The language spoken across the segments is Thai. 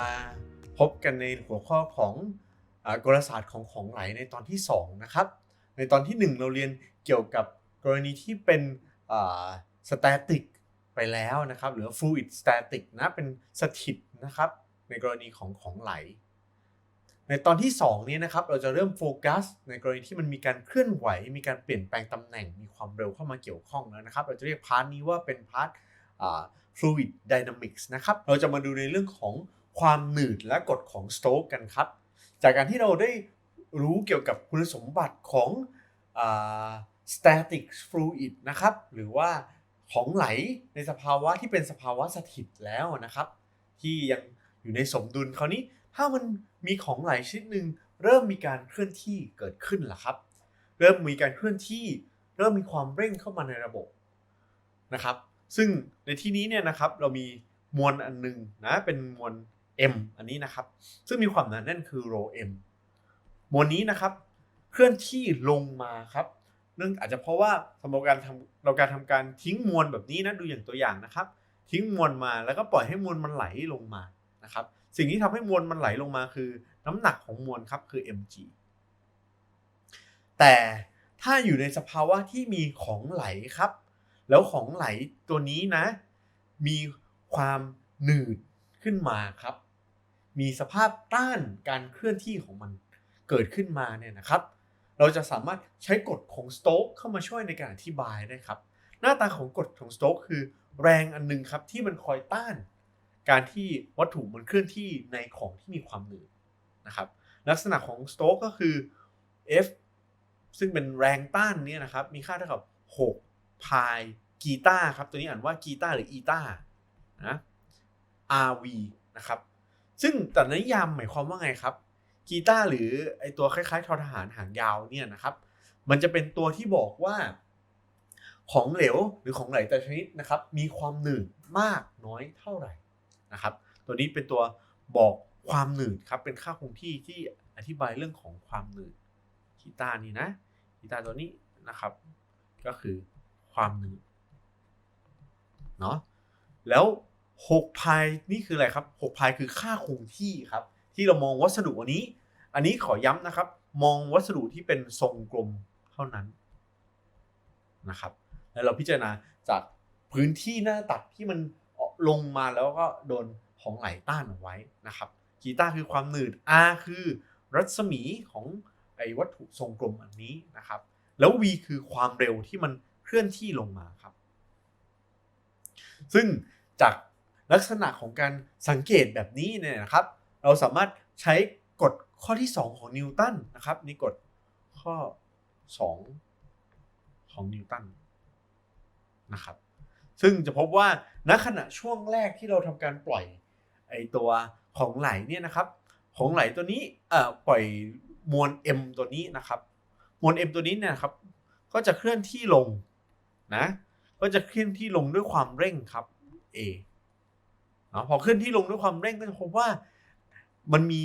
มาพบกันในหัวข้อของอกลศาสตร์ของของไหลในตอนที่ 2 นะครับ ในตอนที่ 1 เราเรียนเกี่ยวกับกรณีที่เป็นสแตติกไปแล้วนะครับ หรือ fluid static นะเป็นสถิตนะครับ ในกรณีของของไหล ในตอนที่ 2 นี้นะครับ เราจะเริ่มโฟกัส ในกรณีที่มันมีการเคลื่อนไหว มีการเปลี่ยนแปลงตำแหน่งมีความเร็วเข้ามาเกี่ยวข้องแล้วนะครับ เราจะเรียกพาร์ทนี้ว่าเป็นพาร์ท fluid dynamics นะครับ เราจะมาดูในเรื่องของ ความหนืดและกฎของสโตกกันครับ จากการที่เราได้รู้เกี่ยวกับคุณสมบัติของ static fluid นะครับ หรือว่าของไหลในสภาวะที่เป็นสภาวะสถิตแล้วนะครับ ที่ยังอยู่ในสมดุลคราวนี้ถ้ามันมีของไหลชนิดหนึ่งเริ่มมีการเคลื่อนที่เกิดขึ้นล่ะครับ เริ่มมีการเคลื่อนที่ เริ่มมีความเร่งเข้ามาในระบบนะครับ ซึ่งในที่นี้เนี่ยนะครับเรามีมวลอันหนึงนะเป็นมวล m อันนี้นะครับ ซึ่งมีความหนาแน่นคือ rho m มวลนี้นะครับ เคลื่อนที่ลงมาครับ เนื่องอาจจะเพราะว่าสำหรับการทำเราการทำการทิ้งมวลแบบนี้นะดูอย่างตัวอย่างนะครับ ทิ้งมวลมาแล้วก็ปล่อยให้มวลมันไหลลงมานะครับ สิ่งที่ทำให้มวลมันไหลลงมาคือ น้ำหนักของมวลครับคือ mg แต่ถ้าอยู่ในสภาวะที่มีของไหลครับ แล้วของไหลตัวนี้นะ มีความหนืดขึ้นมาครับ มีสภาพต้านการเคลื่อนที่ของมันเกิดขึ้นมาเนี่ยนะครับ เราจะสามารถใช้กฎของสโต๊กเข้ามาช่วยในการอธิบายได้ครับ หน้าตาของกฎของสโต๊กคือแรงอันนึงครับที่มันคอยต้าน การที่วัตถุมันเคลื่อนที่ในของที่มีความหนืดนะครับ ลักษณะของสโต๊กก็คือ F ซึ่งเป็นแรงต้านเนี่ยนะครับ มีค่าเท่ากับ 6 พายกีตาครับ ตัวนี้อ่านว่ากีตาหรืออีตานะ RV นะครับ ซึ่งแต่นิยามหมายความว่าไงครับ กีตาร์หรือไอตัวคล้ายๆทอทหารหางยาวเนี่ยนะครับ มันจะเป็นตัวที่บอกว่า ของเหลวหรือของไหลแต่ชนิดนะครับ มีความหนืดมากน้อยเท่าไหร่นะครับ ตัวนี้เป็นตัวบอกความหนืดครับเป็นค่าคงที่ที่อธิบายเรื่องของความหนืดกีตาร์นี่นะกีตาร์ตัวนี้นะครับ ก็คือความหนืดเนาะแล้ว 6พายนี่คืออะไรครับ6พายคือค่าคงที่ครับ ที่เรามองวัสดุอันนี้ อันนี้ขอย้ำนะครับ มองวัสดุที่เป็นทรงกลมเท่านั้นนะครับ แล้วเราพิจารณาจากพื้นที่หน้าตัดที่มันลงมาแล้วก็โดนของไหลต้านเอาไว้นะครับกีตาร์คือความหนืด R คือรัศมีของไอ้วัตถุทรงกลมอันนี้นะครับ แล้ว V คือความเร็วที่มันเคลื่อนที่ลงมาครับ ซึ่งจาก ลักษณะของการสังเกตแบบนี้เนี่ยนะครับ เราสามารถใช้กฎข้อที่ 2 ของนิวตันนะครับนี่กฎข้อ 2 ของนิวตันนะครับ ซึ่งจะพบว่าณขณะช่วงแรกที่เราทำการปล่อยไอตัวของไหลเนี่ยนะครับ ของไหลตัวนี้เอ่อปล่อยมวล m ตัวนี้นะครับมวล m ตัวนี้เนี่ยครับ ก็จะเคลื่อนที่ลงนะก็จะเคลื่อนที่ลงด้วยความเร่งครับ a นาะพอเคลื่อนที่ลงด้วยความเร่งก็จะพบว่ามันมี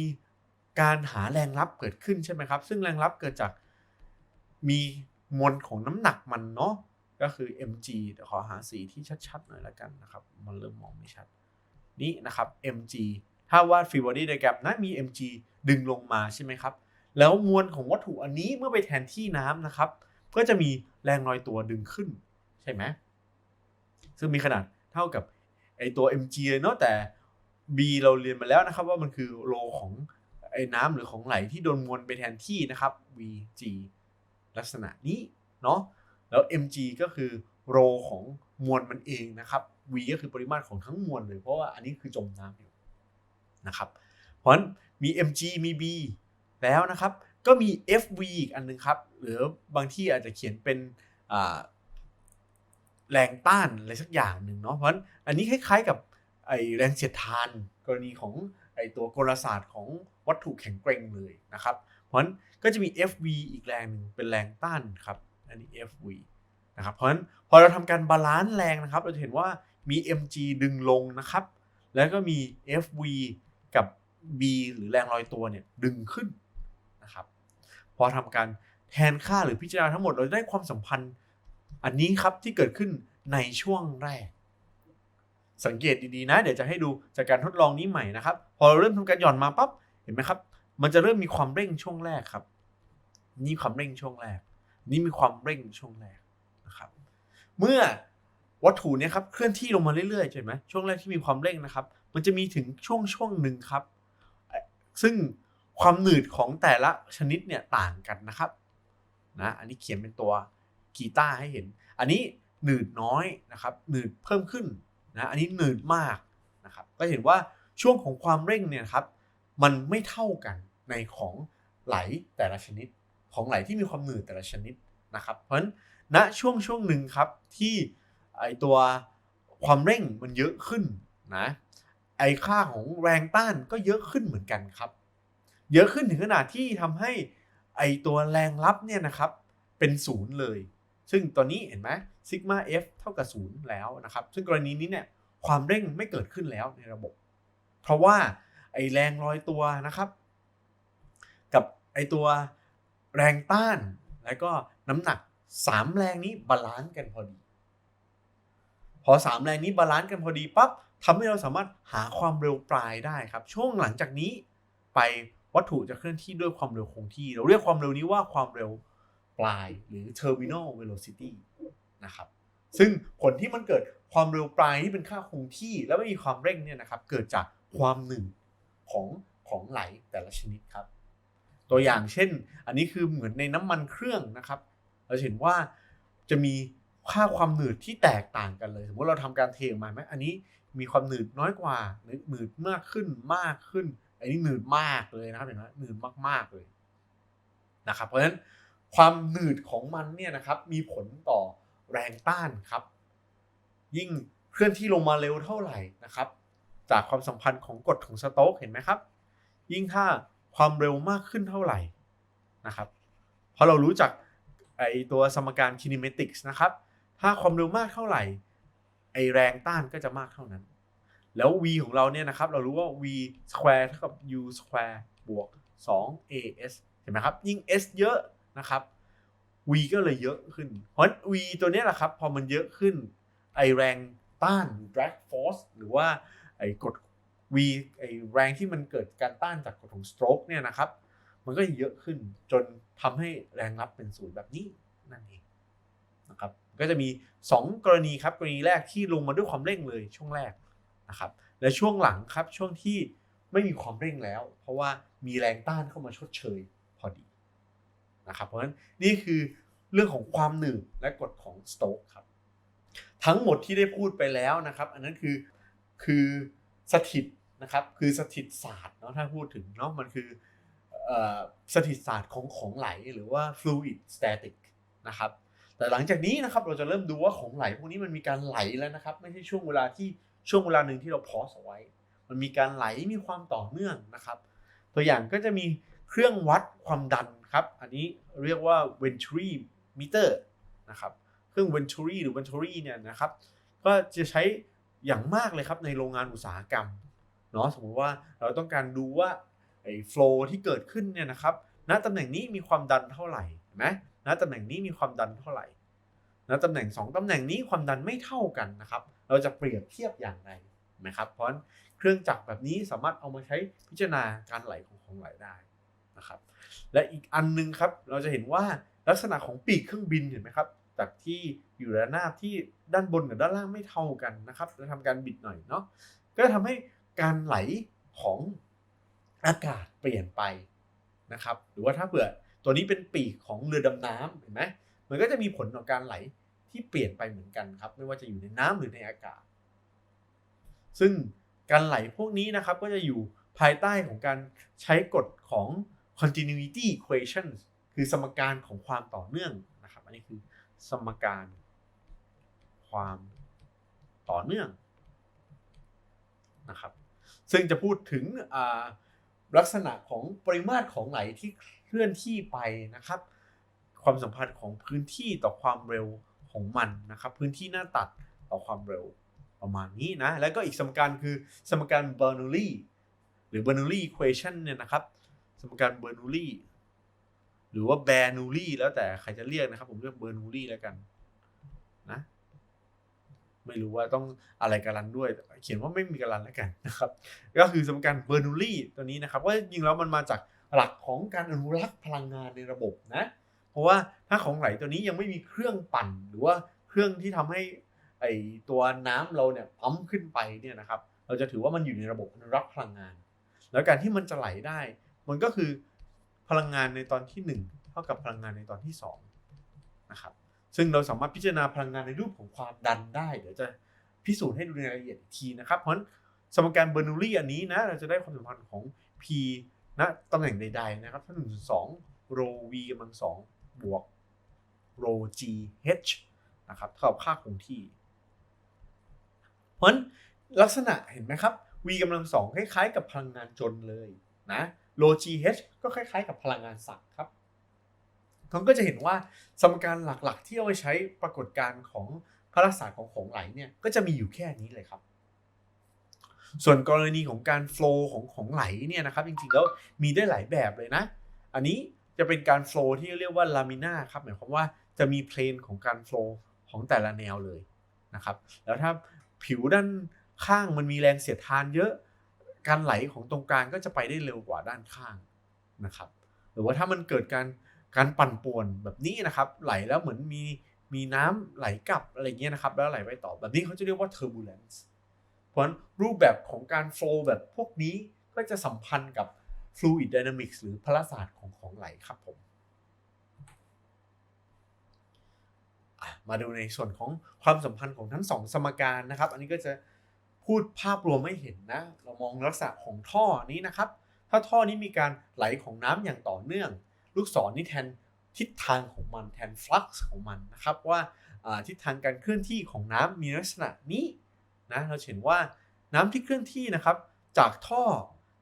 การหาแรงรับเกิดขึ้นใช่ไหมครับ ซึ่งแรงรับเกิดจากมีมวลของน้ำหนักมันเนาะก็คือ mg เดี๋ยวขอหาสีที่ชัดๆหน่อยละกันนะครับ มันเริ่มมองไม่ชัด นี่นะครับ mg ถ้าวาดฟรีบอดี้ไดแกรมนะมี mg ดึงลงมาใช่ไหมครับ แล้วมวลของวัตถุอันนี้เมื่อไปแทนที่น้ำนะครับ ก็จะมีแรงลอยตัวดึงขึ้น ใช่ไหมซึ่งมีขนาดเท่ากับ ไอตัว mg เนาะแต่ b เราเรียนมาแล้วนะครับว่ามันคือโลของไอ้น้ำหรือของไหลที่โดนมวลไปแทนที่นะครับ vg ลักษณะนี้เนาะแล้ว mg ก็คือโลของมวลมันเองนะครับ v ก็คือปริมาตรของทั้งมวลเลย เพราะว่าอันนี้คือจมน้ำอยู่นะครับ เพราะฉะนั้นมี mg มี b แล้วนะครับ ก็มี fv อีกอันนึงครับ หรือบางที่อาจจะเขียนเป็น แรงต้านอะไรสักอย่างหนึ่งเนาะเพราะฉะนั้นอันนี้คล้ายๆกับไอแรงเสียดทาน กรณีของไอตัวกลศาสตร์ของวัตถุแข็งแกร่งเลยนะครับ เพราะฉะนั้นก็จะมี FV อีกแรงหนึ่งเป็นแรงต้านครับอันนี้ FV นะครับเพราะฉะนั้นพอเราทำการบาลานซ์แรงนะครับ เราจะเห็นว่ามี mg ดึงลงนะครับ แล้วก็มี fv กับ b หรือแรงลอยตัวเนี่ยดึงขึ้นนะครับ พอทำการแทนค่าหรือพิจารณาทั้งหมดเราได้ความสัมพันธ์ อันนี้ครับที่เกิดขึ้นในช่วงแรก สังเกตดีๆนะ เดี๋ยวจะให้ดูจากการทดลองนี้ใหม่นะครับ พอเราเริ่มทำการหย่อนมาปั๊บเห็นไหมครับ มันจะเริ่มมีความเร่งช่วงแรกครับ นี่ความเร่งช่วงแรก นี่มีความเร่งช่วงแรกนะครับ เมื่อวัตถุเนี้ยครับเคลื่อนที่ลงมาเรื่อยๆใช่ไหมช่วงแรกที่มีความเร่งนะครับ มันจะมีถึงช่วงช่วงหนึ่งครับ ซึ่งความหนืดของแต่ละชนิดเนี่ยต่างกันนะครับนะอันนี้เขียนเป็นตัว กีตาร์ให้เห็น อันนี้หนืดน้อยนะครับหนืดเพิ่มขึ้นนะอันนี้หนืดมากนะครับก็เห็นว่าช่วงของความเร่งเนี่ยครับมันไม่เท่ากันในของไหลแต่ละชนิด ของไหลที่มีความหนืดแต่ละชนิดนะครับ เพราะฉะนั้นณช่วงช่วงหนึ่งครับที่ไอตัวความเร่งมันเยอะขึ้นนะไอค่าของแรงต้านก็เยอะขึ้นเหมือนกันครับ เยอะขึ้นถึงขนาดที่ทำให้ไอตัวแรงรับเนี่ยนะครับเป็นศูนย์เลย ซึ่งตัวนี้เห็นไหมซิกมา F เท่ากับศูนย์แล้วนะครับ ซึ่งกรณีนี้เนี่ยความเร่งไม่เกิดขึ้นแล้วในระบบ เพราะว่าไอแรงลอยตัวนะครับ กับไอตัวแรงต้าน แล้วก็น้ำหนัก 3 แรงนี้บาลานซ์กันพอดี พอ 3 แรงนี้บาลานซ์กันพอดีปั๊บทำให้เราสามารถหาความเร็วปลายได้ครับ ช่วงหลังจากนี้ไปวัตถุจะเคลื่อนที่ด้วยความเร็วคงที่ เราเรียกความเร็วนี้ว่าความเร็ว ปลายหรือ terminal velocity นะครับซึ่งผลที่มันเกิดความเร็วปลายที่เป็นค่าคงที่แล้วไม่มีความเร่งเนี่ยนะครับเกิดจากความหนืดของของไหลแต่ละชนิดครับ ตัวอย่างเช่น อันนี้คือเหมือนในน้ำมันเครื่องนะครับ เราเห็นว่าจะมีค่าความหนืดที่แตกต่างกันเลยสมมติเราทำการเทออกมาไหมอันนี้มีความหนืดน้อยกว่าหรือหนืดมากขึ้นมากขึ้น อันนี้หนืดมากเลยนะครับเห็นไหมหนืดมากๆเลยนะครับ เพราะฉะนั้น ความหนืดของมันเนี่ยนะครับมีผลต่อแรงต้านครับ ยิ่งเคลื่อนที่ลงมาเร็วเท่าไหร่นะครับ จากความสัมพันธ์ของกฎของสโต๊กเห็นไหมครับ ยิ่งถ้าความเร็วมากขึ้นเท่าไหร่นะครับเพราะเรารู้จักไอตัวสมการ kinematics นะครับ ถ้าความเร็วมากเท่าไหร่ ไอแรงต้านก็จะมากเท่านั้น แล้ว v ของเราเนี่ยนะครับ เรารู้ว่า v square เท่ากับ u square บวก 2as เห็นไหมครับ ยิ่ง s เยอะ นะครับ v ก็เลยเยอะขึ้นเพราะ v ตัวนี้แหละครับ พอมันเยอะขึ้น ไอแรงต้าน drag force หรือว่าไอกฎ v ไอแรงที่มันเกิดการต้านจากกฎของ stroke เนี่ยนะครับ มันก็เยอะขึ้นจนทำให้แรงรับเป็นศูนย์แบบนี้นั่นเองนะครับ ก็จะมี 2 กรณีครับกรณีแรกที่ลงมาด้วยความเร่งเลยช่วงแรกนะครับ และช่วงหลังครับช่วงที่ไม่มีความเร่งแล้ว เพราะว่ามีแรงต้านเข้ามาชดเชย นะครับ เพราะฉะนั้นนี่คือเรื่องของความหนืดและกฎของสโต๊กครับ ทั้งหมดที่ได้พูดไปแล้วนะครับ อันนั้นคือคือสถิตนะครับคือสถิตศาสตร์เนาะถ้าพูดถึงเนาะมันคือสถิตศาสตร์ของของไหลหรือว่า fluid static นะครับแต่หลังจากนี้นะครับเราจะเริ่มดูว่าของไหลพวกนี้มันมีการไหลแล้วนะครับไม่ใช่ช่วงเวลาที่ช่วงเวลาหนึ่งที่เราพอสเอาไว้ มันมีการไหลมีความต่อเนื่องนะครับ ตัวอย่างก็จะมีเครื่องวัดความดัน ครับ อันนี้เรียกว่า Venturi meter นะครับ เครื่อง Venturi หรือ Venturi เนี่ยนะครับ ก็จะใช้อย่างมากเลยครับในโรงงานอุตสาหกรรม เนาะ สมมติว่าเราต้องการดูว่าไอ้โฟล์ที่เกิดขึ้นเนี่ยนะครับ ณ ตำแหน่งนี้มีความดันเท่าไหร่เห็นไหมณ ตำแหน่งนี้มีความดันเท่าไหร่ ณ ตำแหน่ง 2 ตำแหน่งนี้ความดันไม่เท่ากันนะครับ เราจะเปรียบเทียบอย่างไรนะครับ เพราะเครื่องจักรแบบนี้สามารถเอามาใช้พิจารณาการไหลของของไหลได้ นะครับ และอีกอันนึงครับ เราจะเห็นว่าลักษณะของปีกเครื่องบินเห็นไหมครับ จากที่อยู่ระนาบที่ด้านบนกับด้านล่างไม่เท่ากันนะครับจะทำการบิดหน่อยเนาะ ก็ทำให้การไหลของอากาศเปลี่ยนไปนะครับ หรือว่าถ้าเผื่อตัวนี้เป็นปีกของเรือดำน้ำเห็นไหมมันก็จะมีผลต่อการไหลที่เปลี่ยนไปเหมือนกันครับ ไม่ว่าจะอยู่ในน้ำหรือในอากาศ ซึ่งการไหลพวกนี้นะครับก็จะอยู่ภายใต้ของการใช้กฎของ continuity equation คือสมการของความต่อเนื่องนะครับ อันนี้คือสมการความต่อเนื่องนะครับ ซึ่งจะพูดถึงลักษณะของปริมาตรของไหลที่เคลื่อนที่ไปนะครับ ความสัมพันธ์ของพื้นที่ต่อความเร็วของมันนะครับ พื้นที่หน้าตัดต่อความเร็วประมาณนี้นะ แล้วก็อีกสมการคือสมการเบอร์นูลีหรือเบอร์นูลี equation เนี่ยนะครับ มการเบอร์นูลีหรือว่าแบรนูลีแล้วแต่ใครจะเรียกนะครับ ผมเรียกเบอร์นูลีแล้วกันนะ ไม่รู้ว่าต้องอะไรการันด้วย เขียนว่าไม่มีการันแล้วกันนะครับ ก็คือสมการเบอร์นูลี่ตัวนี้นะครับว่าจริงแล้วมันมาจากหลักของการอนุรักษ์พลังงานในระบบนะ เพราะว่าถ้าของไหลตัวนี้ยังไม่มีเครื่องปั่น หรือว่าเครื่องที่ทำให้ไอตัวน้ำเราเนี่ยปั๊มขึ้นไปเนี่ยนะครับ เราจะถือว่ามันอยู่ในระบบอนุรักษ์พลังงาน แล้วการที่มันจะไหลได้ มันก็คือพลังงานในตอนที่ 1 เท่ากับพลังงานในตอนที่2นะครับซึ่งเราสามารถพิจารณาพลังงานในรูปของความดันได้ เดี๋ยวจะพิสูจน์ให้ดูในรายละเอียดอีกทีนะครับ เพราะฉนสมการเบอร์นูลี่อันนี้นะเราจะได้ความสัมพันธ์ของ P ณตำแหน่งใดๆนะครับถ้า1.2 rho v กำลังสองบวก rho g h นะครับเท่ากับค่าคงที่ เพราะฉนลักษณะเห็นไหมครับ v กำลังสองคล้ายๆ กับพลังงานจนเลยนะ rho g h ก็คล้ายๆ กับพลังงานสักครับเรานก็จะเห็นว่าสมการหลักๆ ที่เอาไปใช้ปรากฏการณ์ของพระลักษณะของของไหลเนี่ยก็จะมีอยู่แค่นี้เลยครับ ส่วนกรณีของการโฟล์ของของไหลเนี่ยนะครับจริงๆแล้วมีได้หลายแบบเลยนะ อันนี้จะเป็นการโฟล์ที่เรียกว่าลามิน่าครับหมายความว่าจะมีเพลนของการโฟล์ของแต่ละแนวเลยนะครับ แล้วถ้าผิวด้านข้างมันมีแรงเสียดทานเยอะ การไหลของตรงกลางก็จะไปได้เร็วกว่าด้านข้างนะครับ หรือว่าถ้ามันเกิดการการปั่นป่วนแบบนี้นะครับ ไหลแล้วเหมือนมีมีน้ำไหลกลับอะไรเงี้ยนะครับ แล้วไหลไปต่อแบบนี้เขาจะเรียกว่า turbulence เพราะฉะนั้นรูปแบบของการโฟล์แบบพวกนี้ก็จะสัมพันธ์กับ fluid dynamics หรือพลศาสตร์ของของไหลครับผมมาดูในส่วนของความสัมพันธ์ของทั้งสองสมการนะครับ อันนี้ก็จะ พูดภาพรวมไม่เห็นนะ เรามองลักษณะของท่อนี้นะครับ ถ้าท่อนี้มีการไหลของน้ำอย่างต่อเนื่อง ลูกศรนี่แทนทิศทางของมันแทนฟลักซ์ของมันนะครับว่าทิศทางการเคลื่อนที่ของน้ำมีลักษณะนี้นะเราเห็นว่าน้ำที่เคลื่อนที่นะครับ จากท่อ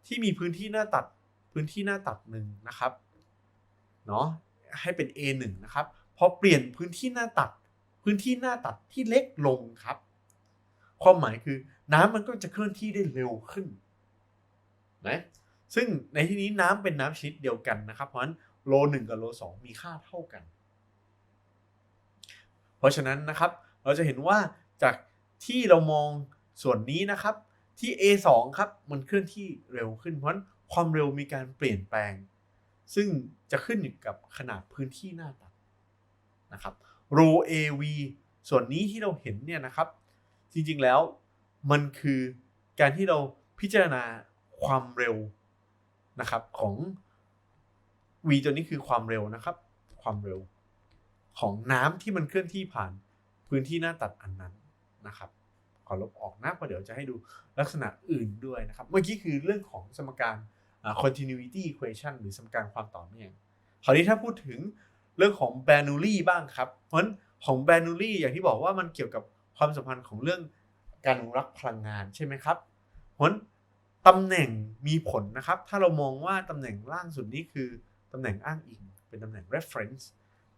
ที่มีพื้นที่หน้าตัดพื้นที่หน้าตัดหนึ่งนะครับเนาะให้เป็น A1 นะครับพอเปลี่ยนพื้นที่หน้าตัด พื้นที่หน้าตัดที่เล็กลงครับ ความหมายคือน้ำมันก็จะเคลื่อนที่ได้เร็วขึ้นนะซึ่งในที่นี้น้ำเป็นน้ำชนิดเดียวกันนะครับ เพราะฉะนั้นโลหนึ่งกับโลสองมีค่าเท่ากัน เพราะฉะนั้นนะครับ เราจะเห็นว่าจากที่เรามองส่วนนี้นะครับที่ A2 ครับมันเคลื่อนที่เร็วขึ้นเพราะฉะนั้นความเร็วมีการเปลี่ยนแปลง ซึ่งจะขึ้นอยู่กับขนาดพื้นที่หน้าตัดนะครับ rho AV ส่วนนี้ที่เราเห็นเนี่ยนะครับ จริงๆแล้วมันคือการที่เราพิจารณาความเร็วนะครับของ v ตัวนี้คือความเร็วนะครับ ความเร็วของน้ำที่มันเคลื่อนที่ผ่านพื้นที่หน้าตัดอันนั้นนะครับขอลบออกนะเพราะเดี๋ยวจะให้ดูลักษณะอื่นด้วยนะครับ เมื่อกี้คือเรื่องของสมการ continuity equation หรือสมการความต่อเนื่องคราวนี้ถ้าพูดถึงเรื่องของแบนูลี่บ้างครับ เพราะฉะนั้นของแบนูลี่อย่างที่บอกว่ามันเกี่ยวกับ ความสัมพันธ์ของเรื่องการอนุรักษ์พลังงานใช่ไหมครับเพราะฉะนั้นตำแหน่งมีผลนะครับ ถ้าเรามองว่าตำแหน่งล่างสุดนี้คือตำแหน่งอ้างอิง เป็นตำแหน่ง reference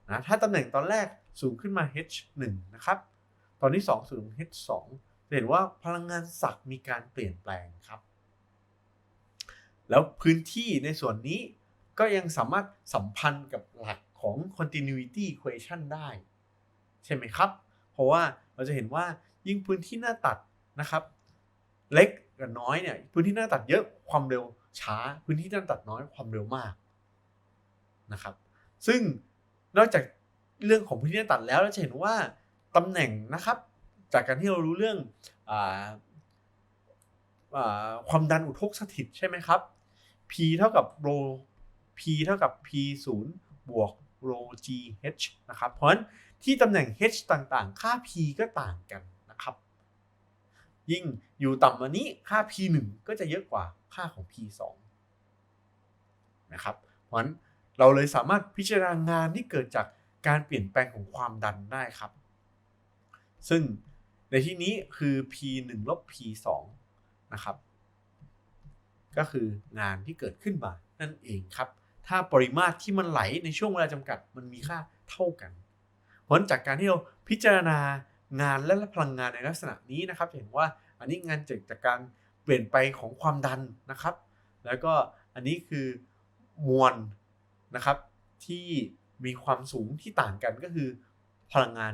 นะถ้าตำแหน่งตอนแรกสูงขึ้นมา h1 นะครับ ตอนที่ 2 สูง h2 จะเห็นว่าพลังงานศักมีการเปลี่ยนแปลงครับ แล้วพื้นที่ในส่วนนี้ก็ยังสามารถสัมพันธ์กับหลักของ continuity equation ได้ ใช่ไหมครับ เพราะว่า เราจะเห็นว่ายิ่งพื้นที่หน้าตัดนะครับ เล็กกับน้อยเนี่ยพื้นที่หน้าตัดเยอะความเร็วช้า พื้นที่หน้าตัดน้อยความเร็วมากนะครับ ซึ่งนอกจากเรื่องของพื้นที่หน้าตัดแล้วเราจะเห็นว่าตำแหน่งนะครับ จากการที่เรารู้เรื่องอความดันอุทกสถิตใช่ไหมครับ P เท่ากับโร P เท่ากับ P 0บวกโร G H นะครับ เพราะฉะนั้น ที่ตำแหน่ง H ต่างๆ ค่า P ก็ต่างกันนะครับ ยิ่งอยู่ต่ำกว่านี้ค่า P 1ก็จะเยอะกว่าค่าของ P 2นะครับ เพราะฉะนั้นเราเลยสามารถพิจารณางานที่เกิดจากการเปลี่ยนแปลงของความดันได้ครับ ซึ่งในที่นี้คือ P 1ลบ P 2นะครับ ก็คืองานที่เกิดขึ้นมานั่นเองครับ ถ้าปริมาตรที่มันไหลในช่วงเวลาจำกัดมันมีค่าเท่ากัน เพราะจากการที่เราพิจารณางานและพลังงานในลักษณะนี้นะครับเห็นว่าอันนี้งานเกิดจากการเปลี่ยนไปของความดันนะครับ แล้วก็อันนี้คือมวลนะครับที่มีความสูงที่ต่างกันก็คือ พลังงาน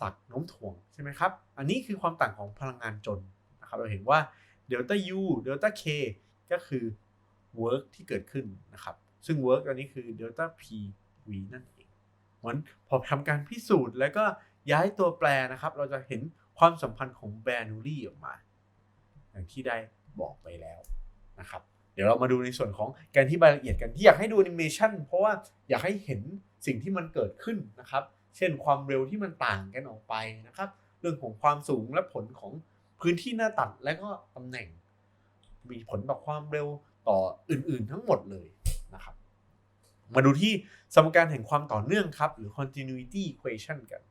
ศักย์น้มถ่วงใช่ไหมครับ อันนี้คือความต่างของพลังงานจนนะครับ เราเห็นว่าเดลต้า U เดลต้า K ก็คือ work ที่เกิดขึ้นนะครับ ซึ่ง work อันนี้คือเดลต้า P V นั่นเอง มันพอทำการพิสูจน์ แล้วก็ย้ายตัวแปรนะครับ เราจะเห็นความสัมพันธ์ของแบนูรี่ออกมา อย่างที่ได้บอกไปแล้วนะครับ เดี๋ยวเรามาดูในส่วนของการที่รายละเอียดกันที่อยากให้ดูแอนิเมชันเพราะว่าอยากให้เห็นสิ่งที่มันเกิดขึ้นนะครับ เช่นความเร็วที่มันต่างกันออกไปนะครับ เรื่องของความสูงและผลของพื้นที่หน้าตัดและก็ตำแหน่ง มีผลต่อความเร็วต่ออื่นๆทั้งหมดเลย มาดูที่สมการแห่งความต่อเนื่องครับ หรือ continuity equation กัน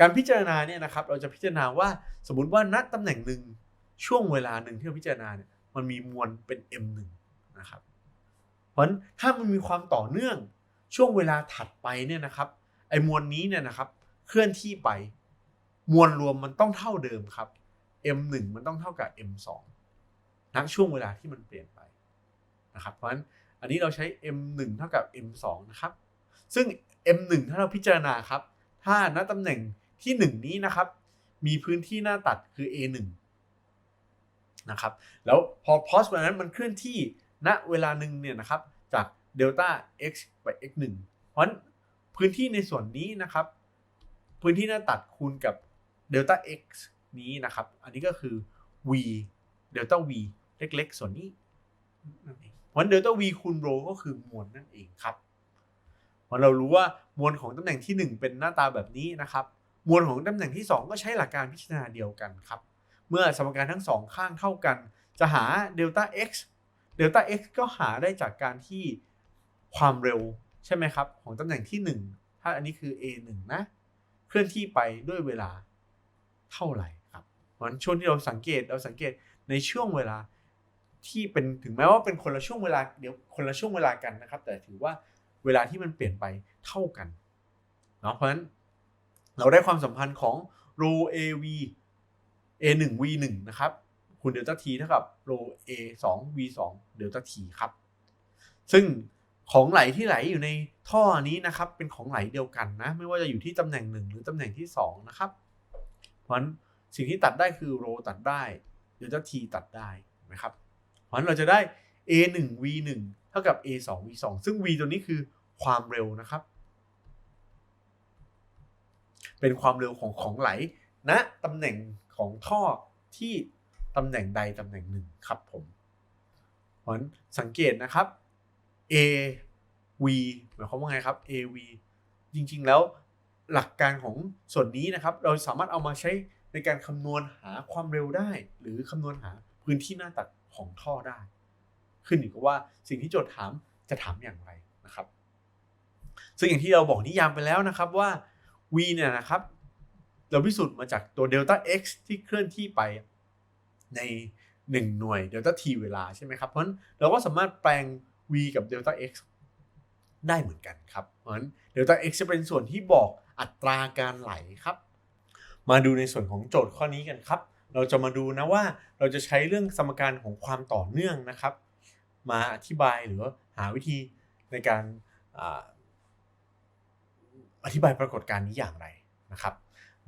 การพิจารณาเนี่ยนะครับ เราจะพิจารณาว่าสมมติว่าณตำแหน่งหนึ่งช่วงเวลาหนึ่งที่เราพิจารณาเนี่ยมันมีมวลเป็น m1 นะครับ เพราะฉะนั้นถ้ามันมีความต่อเนื่องช่วงเวลาถัดไปเนี่ยนะครับไอ้มวลนี้เนี่ยนะครับเคลื่อนที่ไป มวลรวมมันต้องเท่าเดิมครับ m1 มันต้องเท่ากับ m2 ณช่วงเวลาที่มันเปลี่ยนไปนะครับ เพราะฉะนั้น อันนี้เราใช้ m1 เท่ากับ m2 นะครับ ซึ่ง m1 ถ้าเราพิจารณาครับ ถ้าณตำแหน่งที่ 1 นี้นะครับ มีพื้นที่หน้าตัดคือ a1 นะครับ แล้วพอ pos แบบนั้นมันเคลื่อนที่ณเวลาหนึ่งเนี่ยนะครับ จากเดลต้า x ไป x 1 เพราะฉะนั้นพื้นที่ในส่วนนี้นะครับ พื้นที่หน้าตัดคูณกับเดลต้า x นี้นะครับ อันนี้ก็คือ v เดลต้า v เล็กๆ ส่วนนี้นั่นเอง เพราะเดลต้า v คูณโรก็คือมวลนั่นเองครับพอเรารู้ว่ามวลของตำแหน่งที่ 1 เป็นหน้าตาแบบนี้นะครับ มวลของตำแหน่งที่ 2 ก็ใช้หลักการพิจารณาเดียวกันครับ เมื่อสมการทั้งสองข้างเท่ากัน จะหาเดลต้า x เดลต้า x ก็หาได้จากการที่ความเร็วใช่ไหมครับ ของตำแหน่งที่ 1 ถ้าอันนี้คือ a 1นะ เคลื่อนที่ไปด้วยเวลาเท่าไหร่ครับเพราะฉะนั้นช่วงที่เราสังเกตเราสังเกตในช่วงเวลา ที่เป็นถึงแม้ว่าเป็นคนละช่วงเวลาเดี๋ยวคนละช่วงเวลากันนะครับ แต่ถือว่าเวลาที่มันเปลี่ยนไปเท่ากันเนาะเพราะฉะนั้นเราได้ความสัมพันธ์ของ rho av a1 v1 นะครับคูณเดลต้า t เท่ากับ rho a2 v2 เดลต้า t ครับ ซึ่งของไหลที่ไหลอยู่ในท่อนี้นะครับ เป็นของไหลเดียวกันนะ ไม่ว่าจะอยู่ที่ตำแหน่งหนึ่งหรือตำแหน่งที่ 2 นะครับ เพราะฉะนั้นสิ่งที่ตัดได้คือ rho ตัดได้เดลต้า t ตัดได้นะครับ เพราะฉะนั้นเราจะได้ a1 v1 เท่ากับ a2 v2 ซึ่ง v ตัวนี้คือความเร็วนะครับ เป็นความเร็วของของไหลณนะตำแหน่งของท่อที่ตำแหน่งใดตำแหน่งหนึ่งครับผมเพราะฉะนั้นสังเกตนะครับ a v หมายความว่าไงครับ a v จริงๆแล้วหลักการของส่วนนี้นะครับ เราสามารถเอามาใช้ในการคำนวณหาความเร็วได้ หรือคำนวณหาพื้นที่หน้าตัด ของท่อได้ ขึ้นอยู่กับว่าสิ่งที่โจทย์ถามจะถามอย่างไรนะครับ ซึ่งอย่างที่เราบอกนิยามไปแล้วนะครับว่า v เนี่ยนะครับ เราพิสูจน์มาจากตัวเดลต้า x ที่เคลื่อนที่ไปใน 1 หน่วยเดลต้า t เวลาใช่ไหมครับ เพราะฉะนั้นเราก็สามารถแปลง v กับเดลต้า x ได้เหมือนกันครับ เพราะฉะนั้นเดลต้า x จะเป็นส่วนที่บอกอัตราการไหลครับ มาดูในส่วนของโจทย์ข้อนี้กันครับ เราจะมาดูนะว่าเราจะใช้เรื่องสมการของความต่อเนื่องนะครับ มาอธิบายหรือหาวิธีในการอาอธิบายปรากฏการณ์นี้อย่างไรนะครับ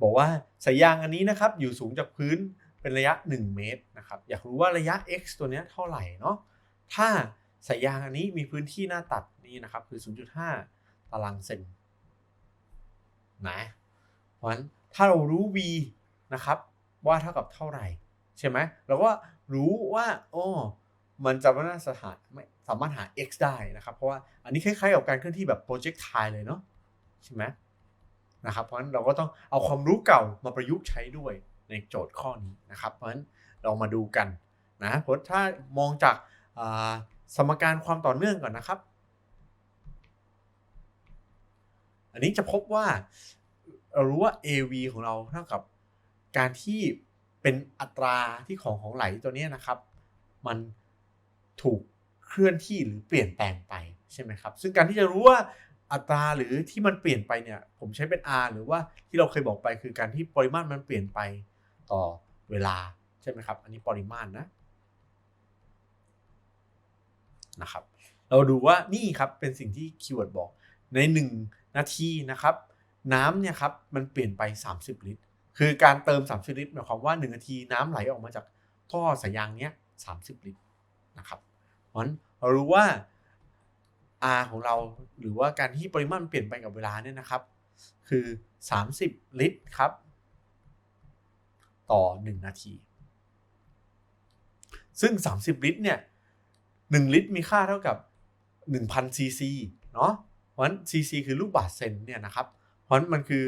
บอกว่าสายยางอันนี้นะครับอยู่สูงจากพื้นเป็นระยะ 1 เมตรนะครับ อยากรู้ว่าระยะ x ตัวนี้เท่าไหร่เนาะถ้าสายยางอันนี้มีพื้นที่หน้าตัดนี้นะครับคือ 0.5 ตารางเซนนะเพราะฉะนั้นถ้าเรารู้ v นะครับ ว่าเท่ากับเท่าไหร่ใช่ไหมเราก็รู้ว่าอ๋อมันจะไม่น่าสถานไม่สามารถหา x ได้นะครับ เพราะว่าอันนี้คล้ายๆกับการเคลื่อนที่แบบ projectile เลยเนาะใช่ไหมนะครับ เพราะฉะนั้นเราก็ต้องเอาความรู้เก่ามาประยุกต์ใช้ด้วยในโจทย์ข้อนี้นะครับ เพราะฉะนั้นเรามาดูกันนะเพราะถ้ามองจากสมการความต่อเนื่องก่อนนะครับ อันนี้จะพบว่าเรารู้ว่า AV ของเราเท่ากับ การที่เป็นอัตราที่ของของไหลตัวนี้นะครับ มันถูกเคลื่อนที่หรือเปลี่ยนแปลงไปใช่ไหมครับ ซึ่งการที่จะรู้ว่าอัตราหรือที่มันเปลี่ยนไปเนี่ย ผมใช้เป็น r หรือว่าที่เราเคยบอกไปคือการที่ปริมาตรมันเปลี่ยนไปต่อเวลาใช่ไหมครับ อันนี้ปริมาณนะนะครับ เราดูว่านี่ครับเป็นสิ่งที่คีย์เวิร์ดบอกใน 1 นาทีนะครับ น้ำเนี่ยครับมันเปลี่ยนไป 30 ลิตร คือการเติม 30 ลิตรหมายความว่า 1 นาทีน้ำไหลออกมาจากท่อสายยางเนี้ย30 ลิตรนะครับเพราะฉะนั้นเรารู้ว่า R ของเราหรือว่าการที่ปริมาณเปลี่ยนไปกับเวลาเนี่ยนะครับ คือ 30 ลิตรครับ ต่อ 1 นาที ซึ่ง 30 ลิตรเนี่ย1ลิตรมีค่าเท่ากับ 1,000ซีซีเนาะเพราะฉะนั้นซีซีคือลูกบาศก์เซนเนี่ยนะครับ เพราะฉะนั้นมันคือ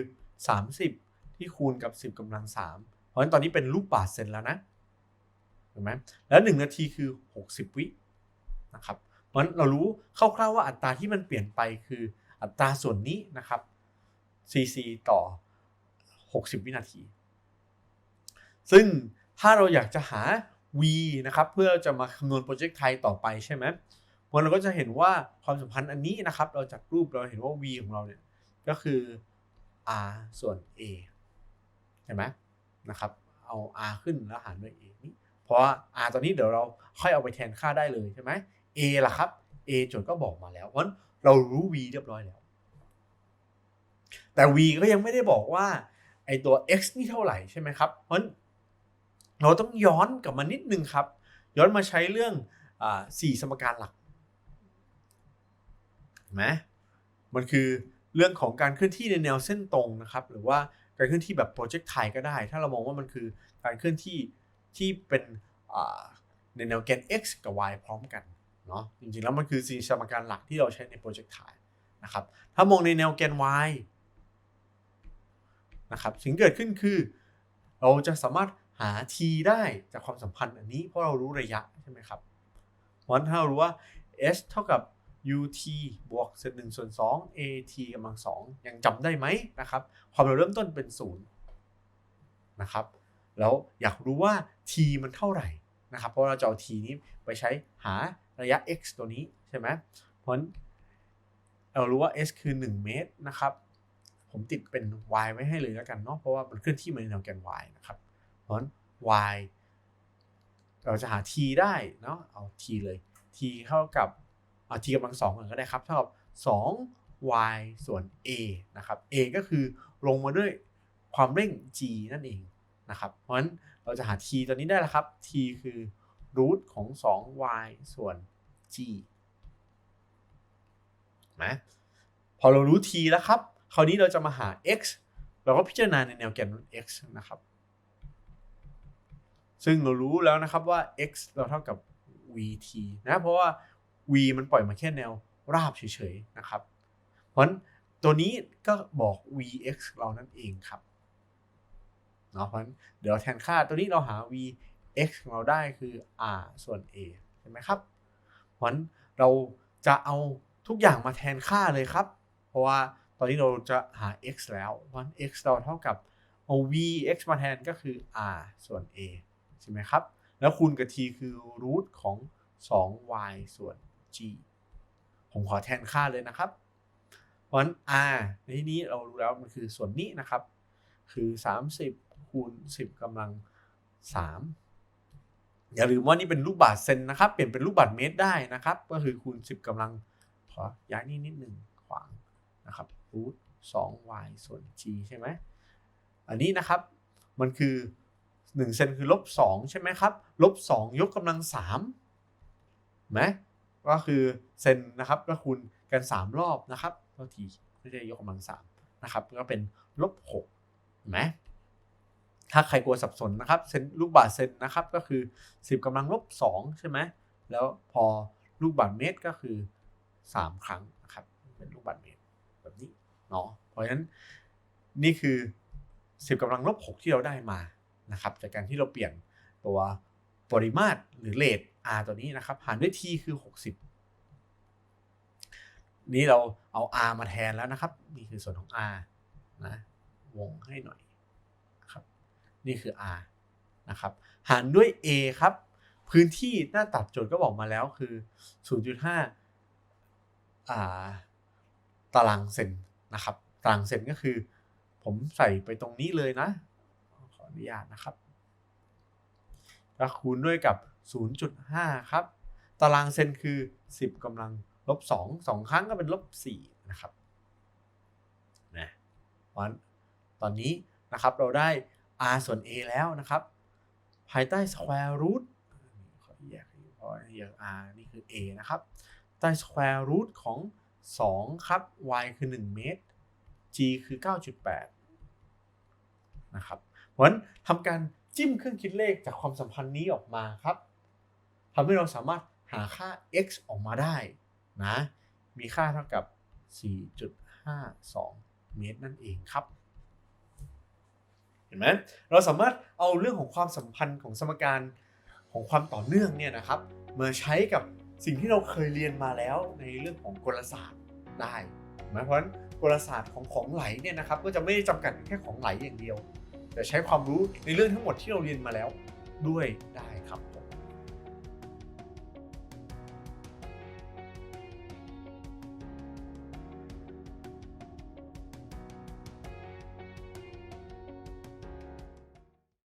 30 ที่คูณกับ 10กำลัง 3 เพราะฉะนั้นตอนนี้เป็นลูกบาศก์เซนแล้วนะเห็นไหมแล้ว 1 นาทีคือ 60 วินะครับเพราะฉะนั้นเรารู้คร่าวๆว่าอัตราที่มันเปลี่ยนไปคืออัตราส่วนนี้นะครับ cc ต่อ 60 วินาที ซึ่งถ้าเราอยากจะหา v นะครับเพื่อจะมาคำนวณโปรเจกต์ไทยต่อไปใช่ไหมมันเราก็จะเห็นว่าความสัมพันธ์อันนี้นะครับ เราจากรูปเราเห็นว่า v ของเราเนี่ยก็คือ r ส่วน a เห็นไหมนะครับ เอา r ขึ้นแล้วหารด้วย a นี่เพราะว่า r ตอนนี้เดี๋ยวเราค่อยเอาไปแทนค่าได้เลยใช่ไหม a ล่ะครับ a โจทย์ก็บอกมาแล้วเพราะเรารู้ v เรียบร้อยแล้ว แต่ v ก็ยังไม่ได้บอกว่าไอตัว x นี่เท่าไหร่ใช่ไหมครับ เพราะเราต้องย้อนกลับมานิดนึงครับ ย้อนมาใช้เรื่องอสี่สมการหลักเห็นไหมมันคือเรื่องของการเคลื่อนที่ในแนวเส้นตรงนะครับ หรือว่า การเคลื่อนที่แบบโปรเจกต์ไทยก็ได้ ถ้าเรามองว่ามันคือการเคลื่อนที่ที่เป็นในแนวแกน x กับ y พร้อมกันเนาะจริงๆแล้วมันคือสี่สมการหลักที่เราใช้ในโปรเจกต์ไทยนะครับถ้ามองในแนวแกน y นะครับสิ่งเกิดขึ้นคือ เราจะสามารถหา t ได้จากความสัมพันธ์อันนี้เพราะเรารู้ระยะใช่ไหมครับเพราะฉะนั้นถ้าเรารู้ว่า s เท่ากับ ut บวกเศษหนึ่งส่วนสอง at กำลังสองยังจำได้ไหมนะครับความเร็วเริ่มต้นเป็นศูนย์นะครับแล้วอยากรู้ว่า t มันเท่าไหร่นะครับ เพราะเราจะเอา t นี้ไปใช้หาระยะ x ตัวนี้ใช่ไหมเพราะนั้นเรารู้ว่า s คือ 1 เมตรนะครับ ผมติดเป็น y ไว้ให้เลยแล้วกันเนาะเพราะว่ามันเคลื่อนที่มาในแนวแกน y นะครับ เพราะฉะนั้น y เราจะหา t ได้เนาะเอา t เลย t เท่ากับ เอา t กำลังสองก็ได้ครับเท่ากับ 2 y ส่วน a นะครับ a ก็คือลงมาด้วยความเร่ง g นั่นเองนะครับ เพราะฉะนั้นเราจะหา t ตัวนี้ได้แล้วครับ t คือรูทของ 2y ส่วน g นะพอเรารู้ t แล้วครับ คราวนี้เราจะมาหา x เราก็พิจารณาในแนวแกน x นะครับ ซึ่งเรารู้แล้วนะครับว่า x เราเท่ากับ vt นะ เพราะว่า v มันปล่อยมาแค่แนวราบเฉยๆนะครับ เพราะฉะนั้นตัวนี้ก็บอก vx เรานั่นเองครับเนาะเพราะฉะนั้นเดี๋ยวแทนค่าตัวนี้เราหา vx ของเราได้คือ r ส่วน a ใช่ไหมครับ เพราะฉะนั้นเราจะเอาทุกอย่างมาแทนค่าเลยครับ เพราะว่าตอนนี้เราจะหา x แล้วเพราะ x เราเท่ากับเอา v x มาแทนก็คือ r ส่วน a ใช่ไหมครับ แล้วคูณกับ t คือรูทของ 2y ส่วน g ผมขอแทนค่าเลยนะครับเพราะฉะนั้น r ในที่นี้เรารู้แล้วมันคือส่วนนี้นะครับ คือ 30คูณ10กำลัง 3 อย่าลืมว่านี่เป็นลูกบาศก์เซนนะครับ เปลี่ยนเป็นลูกบาศก์เมตรได้นะครับ ก็คือคูณ 10กำลังขอย้ายนี่นิดหนึ่งขวางนะครับรูท 2y ส่วน g ใช่ไหมอันนี้นะครับมันคือ1เซนคือลบ2ใช่ไหมครับลบ2ยกกำลัง3ไหม ก็คือเซนนะครับก็คูณกัน 3 รอบนะครับเท่าทีไม่ใช่ยกกำลัง3นะครับก็เป็นลบ6ไหมถ้าใครกลัวสับสนนะครับเซนลูกบาศก์เซนนะครับก็คือ 10กำลังลบ 2 ใช่ไหมแล้วพอลูกบาศก์เมตรก็คือ 3 ครั้งนะครับเป็นลูกบาศก์เมตรแบบนี้เนาะเพราะฉะนั้นนี่คือ 10กำลังลบ 6 ที่เราได้มานะครับจากการที่เราเปลี่ยนตัวปริมาตรหรือเลท r ตัวนี้นะครับ หารด้วย t คือ 60 นี้เราเอา r มาแทนแล้วนะครับ นี่คือส่วนของ r นะวงให้หน่อยนะครับนี่คือ r นะครับหารด้วย a ครับ พื้นที่หน้าตัดโจทย์ก็บอกมาแล้วคือ 0.5อ่าตารางเซนนะครับตารางเซนก็คือ ผมใส่ไปตรงนี้เลยนะ ขออนุญาตนะครับก็คูณด้วยกับ 0.5 ครับ ตารางเซนคือ 10กำลังลบ2 2 ครั้งก็เป็นลบ4นะครับนะเพราะฉะนั้นตอนนี้นะครับเราได้ r ส่วน a แล้วนะครับ ภายใต้ square root ขอแยกเพราะแยก r นี่คือ a นะครับ ใต้ square root ของ 2 ครับ y คือ 1 เมตร g คือ 9.8 นะครับ เพราะฉะนั้นทำการจิ้มเครื่องคิดเลขจากความสัมพันธ์นี้ออกมาครับ ทำให้เราสามารถหาค่า x ออกมาได้นะ มีค่าเท่ากับ 4.52 เมตรนั่นเองครับ เห็นไหมเราสามารถเอาเรื่องของความสัมพันธ์ของสมการของความต่อเนื่องเนี่ยนะครับ มาใช้กับสิ่งที่เราเคยเรียนมาแล้วในเรื่องของกลศาสตร์ได้เห็นไหมเพราะฉะนั้นกลศาสตร์ของของไหลเนี่ยนะครับก็จะไม่ได้จำกัดแค่ของไหลอย่างเดียว แต่ใช้ความรู้ในเรื่องทั้งหมดที่เราเรียนมาแล้วด้วยได้ครับผม